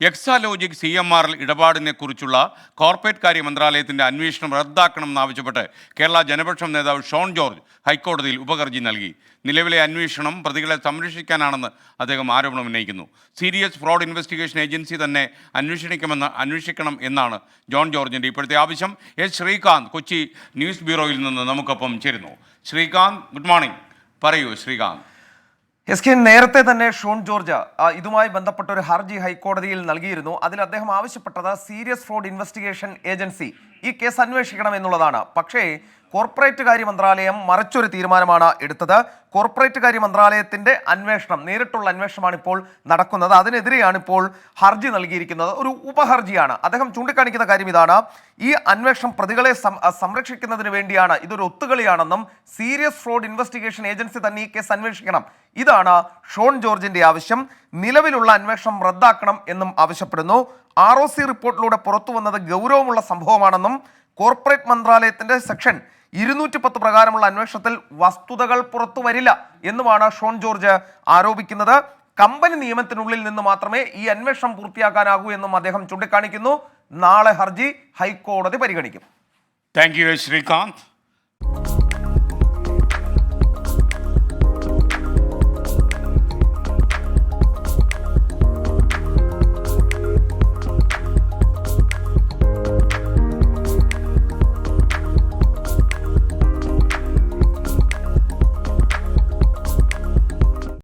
Exalogic C M ആറിൽ L ഇടപാടിനെ കുറിച്ചുള്ള കോർപ്പറേറ്റ് കാര്യ മന്ത്രാലയത്തിന്റെ അന്വേഷണം റദ്ദാക്കണമെന്നാവശ്യപ്പെട്ട് കേരള ജനപക്ഷം നേതാവ് ഷോൺ ജോർജ് ഹൈക്കോടതിയിൽ ഉപഹർജി നൽകി. നിലവിലെ അന്വേഷണം പ്രതികളെ സംരക്ഷിക്കാനാണെന്ന് അദ്ദേഹം ആരോപണം ഉന്നയിക്കുന്നു. സീരിയസ് ഫ്രോഡ് ഇൻവെസ്റ്റിഗേഷൻ ഏജൻസി തന്നെ അന്വേഷിക്കണമെന്ന് അന്വേഷിക്കണം എന്നാണ് ജോൺ ജോർജിന്റെ ഇപ്പോഴത്തെ ആവശ്യം. എസ് ശ്രീകാന്ത് കൊച്ചി ന്യൂസ് ബ്യൂറോയിൽ നിന്ന് നമുക്കൊപ്പം ചേരുന്നു. Srikanth good morning. പറയൂ ശ്രീകാന്ത്. എസ് കെ നേരത്തെ തന്നെ ഷോൺ ജോർജ് ഇതുമായി ബന്ധപ്പെട്ട ഒരു ഹർജി ഹൈക്കോടതിയിൽ നൽകിയിരുന്നു. അതിൽ അദ്ദേഹം ആവശ്യപ്പെട്ടത് സീരിയസ് ഫ്രോഡ് ഇൻവെസ്റ്റിഗേഷൻ ഏജൻസി ഈ കേസ് അന്വേഷിക്കണം എന്നുള്ളതാണ്. പക്ഷേ കോർപ്പറേറ്റ് കാര്യ മന്ത്രാലയം മറിച്ചൊരു തീരുമാനമാണ് എടുത്തത്. കോർപ്പറേറ്റ് കാര്യ മന്ത്രാലയത്തിന്റെ അന്വേഷണം നേരിട്ടുള്ള അന്വേഷണമാണ് ഇപ്പോൾ നടക്കുന്നത്. അതിനെതിരെയാണ് ഇപ്പോൾ ഹർജി നൽകിയിരിക്കുന്നത്. ഒരു ഉപഹർജിയാണ്. അദ്ദേഹം ചൂണ്ടിക്കാണിക്കുന്ന കാര്യം ഇതാണ്. ഈ അന്വേഷണം പ്രതികളെ സംരക്ഷിക്കുന്നതിന് വേണ്ടിയാണ്. ഇതൊരു ഒത്തുകളിയാണെന്നും സീരിയസ് ഫ്രോഡ് ഇൻവെസ്റ്റിഗേഷൻ ഏജൻസി തന്നെ ഈ കേസ് അന്വേഷിക്കണം. ഇതാണ് ഷോൺ ജോർജിന്റെ ആവശ്യം. നിലവിലുള്ള അന്വേഷണം റദ്ദാക്കണം എന്നും ആവശ്യപ്പെടുന്നു. ആർ ഒ സി റിപ്പോർട്ടിലൂടെ പുറത്തു വന്നത് ഗൗരവമുള്ള സംഭവമാണെന്നും കോർപ്പറേറ്റ് മന്ത്രാലയത്തിന്റെ സെക്ഷൻ ഇരുന്നൂറ്റി പത്ത് പ്രകാരമുള്ള അന്വേഷണത്തിൽ വസ്തുതകൾ പുറത്തു വരില്ല എന്നുമാണ് ഷോൺ ജോർജ് ആരോപിക്കുന്നത്. കമ്പനി നിയമത്തിനുള്ളിൽ നിന്ന് മാത്രമേ ഈ അന്വേഷണം പൂർത്തിയാക്കാനാകൂ എന്നും അദ്ദേഹം ചൂണ്ടിക്കാണിക്കുന്നു. നാളെ ഹർജി ഹൈക്കോടതി പരിഗണിക്കും. Thank you Srikanth.